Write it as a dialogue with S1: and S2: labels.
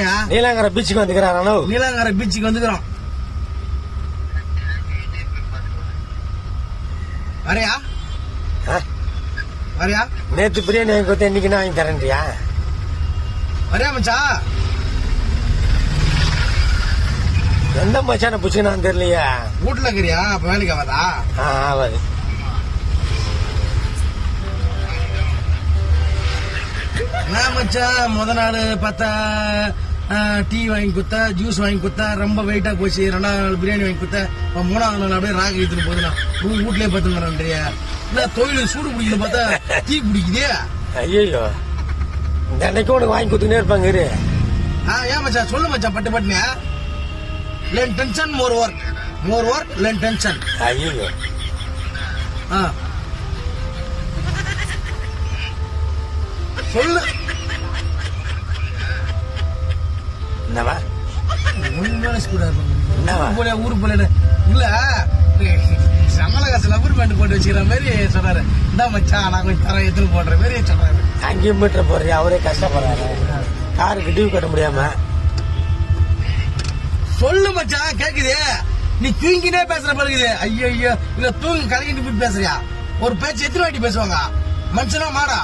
S1: நீலாங்கரை பீச்சுக்கு வந்துக்கிறான்
S2: நீலாங்கரை பீச்சுக்கு வந்துக்கிறோம். வரையா? வரையா?
S1: நேத்து பிரியாணி வாங்கி கொடுத்து இன்னைக்கு நான் வாங்கி தரேன்றியா?
S2: வரையா மச்சான்
S1: எந்த மச்சான புச்சுனான்னு தெரியலையா.
S2: வீட்டுல இருக்கிறியா? அப்ப வேலைக்கு ஆகாதா?
S1: ஆ ஆவாது
S2: மச்சான் முத நாள் பார்த்தா டீ வாங்கி கொடுத்தா ஜூஸ் வாங்கி கொடுத்தா ரொம்ப வெயிட்டா போச்சு. ரெண்டாவது நாள் பிரியாணி வாங்கி கொடுத்தா இப்ப மூணாவது நாள் அப்படியே ராக எடுத்துட்டு போகுதுண்ணா உங்க வீட்லயே பார்த்துங்கிறேன்றியா என்ன தொழில் சூடு பிடிக்குது பார்த்தா டீ பிடிக்குதே.
S1: ஐயோ இந்த அன்னைக்கு உனக்கு வாங்கி கொடுத்துனே இருப்பாங்க இரு.
S2: ஆ ஏன் மச்சான் சொல்லு மச்சான் பட்டு பட்டுனே less tension more work more work less tension
S1: ஐயோ
S2: ஆ. சொல்லு.
S1: என்னவா?
S2: உண்மையான ஸ்கூடா
S1: என்னவா?
S2: போல ஊரு போல இல்ல சமல காசு லப்பர் பேண்ட் போட்டு வச்சுக்கிற மாதிரி சொல்றாரு. இந்தா மச்சான் நான் கொஞ்சம் தரேன் எடுத்துட்டு போடுற மாதிரி சொல்றாரு.
S1: அங்கேயும் மீட்டர் போடுறியா அவரே கஷ்டப்படுறாரு. காருக்கு டியூ கட்ட முடியாம.
S2: சொல்லு மச்சான் கேக்குது. நீ தூங்கினே பேசுற பிறகுது. ஐயோ ஐயோ இல்ல தூங்கி கலங்கிட்டு போய் பேசுறியா? ஒரு பேச்சு எத்தனை வாட்டி பேசுவாங்க? மனுஷனா மாடா?